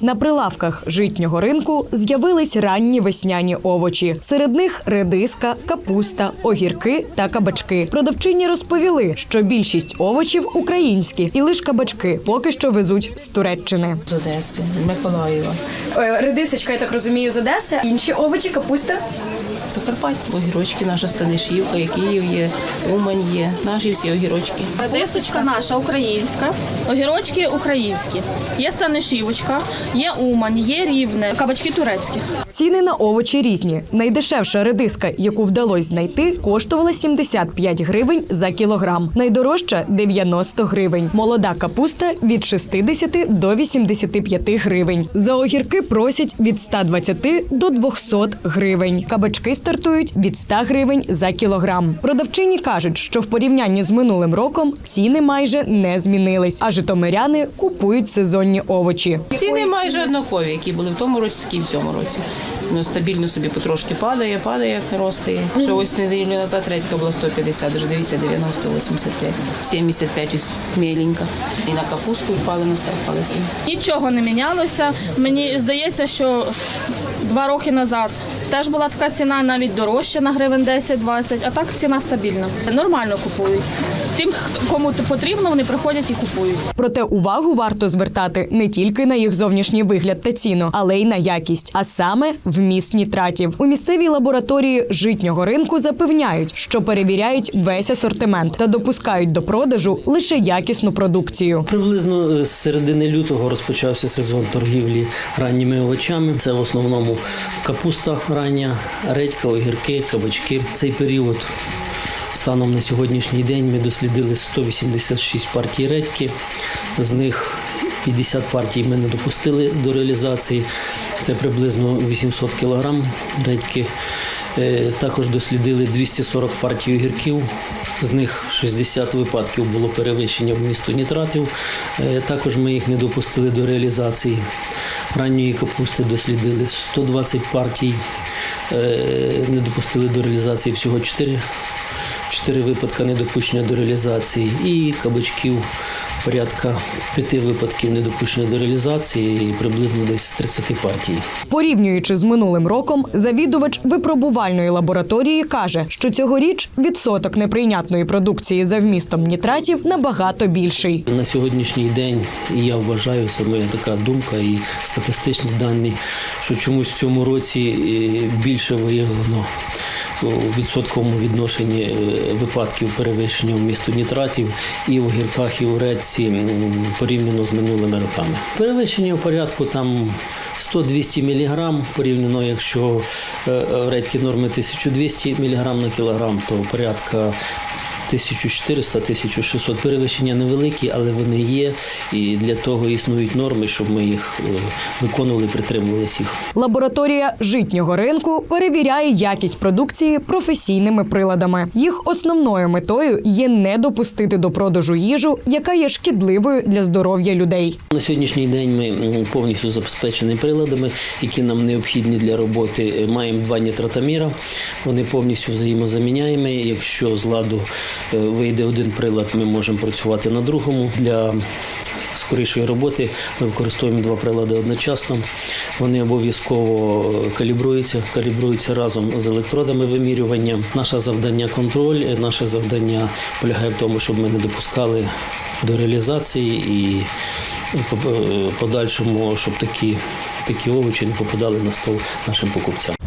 На прилавках житнього ринку з'явились ранні весняні овочі. Серед них редиска, капуста, огірки та кабачки. Продавчині розповіли, що більшість овочів українські, і лише кабачки поки що везуть з Туреччини. З Одеси, Миколаєва. Е, Редисочка, я так розумію, з Одеси. Інші овочі, капуста. Закарпаття, огірочки, наша Станишівка, і Київ є, Умань є, наші всі огірочки. Редисочка наша українська, огірочки українські. Є станишівочка, є умань, є рівне, кабачки турецькі. Ціни на овочі різні. Найдешевша редиска, яку вдалося знайти, коштувала 75 гривень за кілограм. Найдорожча 90 гривень. Молода капуста від 60 до 85 гривень. За огірки просять від 120 до 200 гривень. Кабачки стартують від 100 гривень за кілограм. Продавчині кажуть, що в порівнянні з минулим роком ціни майже не змінились, а житомиряни купують сезонні овочі. Ціни майже однакові, які були в тому році, які в цьому році. Ну, стабільно собі потрошки падає, падає, як не росте. Ще ось неділю назад редька була 150, вже дивіться, 90, 85, 75 ось міленька. І на капусту впали, на все впали ціни. Нічого не мінялося. Мені здається, що два роки назад теж була така ціна, навіть дорожча на гривень 10-20, а так ціна стабільна. Нормально купують. Тим, хто- кому потрібно, вони приходять і купують. Проте увагу варто звертати не тільки на їх зовнішній вигляд та ціну, але й на якість, а саме вміст нітратів. У місцевій лабораторії житнього ринку запевняють, що перевіряють весь асортимент та допускають до продажу лише якісну продукцію. Приблизно е, з середини лютого розпочався сезон торгівлі ранніми овочами. Це в основному капуста рання, редька, огірки, кабачки. Цей період. Станом на сьогоднішній день ми дослідили 186 партій редьки. З них 50 партій ми не допустили до реалізації. Це приблизно 800 кілограм редьки. Е, Також дослідили 240 партій огірків. З них 60 випадків було перевищення вмісту нітратів. Е, Також ми їх не допустили до реалізації. Ранньої капусти дослідили 120 партій. Е, Не допустили до реалізації всього 4 Чотири випадки недопущення до реалізації і кабачків порядка п'яти випадків недопущення до реалізації і приблизно десь з 30 партій. Порівнюючи з минулим роком, завідувач випробувальної лабораторії каже, що цьогоріч відсоток неприйнятної продукції за вмістом нітратів набагато більший. На сьогоднішній день я вважаю, це моя така думка і статистичні дані, що чомусь в цьому році е, більше виявлено у відсотковому відношенні е, випадків перевищення вмісту нітратів і в гірках, і в редці порівняно з минулими роками. Перевищення у порядку там 100-200 мг, порівняно, якщо е, в редьки норми 1200 мг на кілограм, то порядка 1400-1600 перевищення невеликі, але вони є, і для того існують норми, щоб ми їх е, виконували, притримувалися їх. Лабораторія житнього ринку перевіряє якість продукції професійними приладами. Їх основною метою є не допустити до продажу їжу, яка є шкідливою для здоров'я людей. На сьогоднішній день ми повністю забезпечені приладами, які нам необхідні для роботи. Е, Маємо два нітратоміра, вони повністю взаємозаміняємі. Якщо з ладу вийде один прилад, ми можемо працювати на другому. Для скорішої роботи ми використовуємо два прилади одночасно. Вони обов'язково е, калібруються, калібруються разом з електродами вимірювання. Наше завдання контроль, е, наше завдання полягає в тому, щоб ми не допускали до реалізації і е, подальшому, щоб такі, такі овочі не попадали на стол нашим покупцям.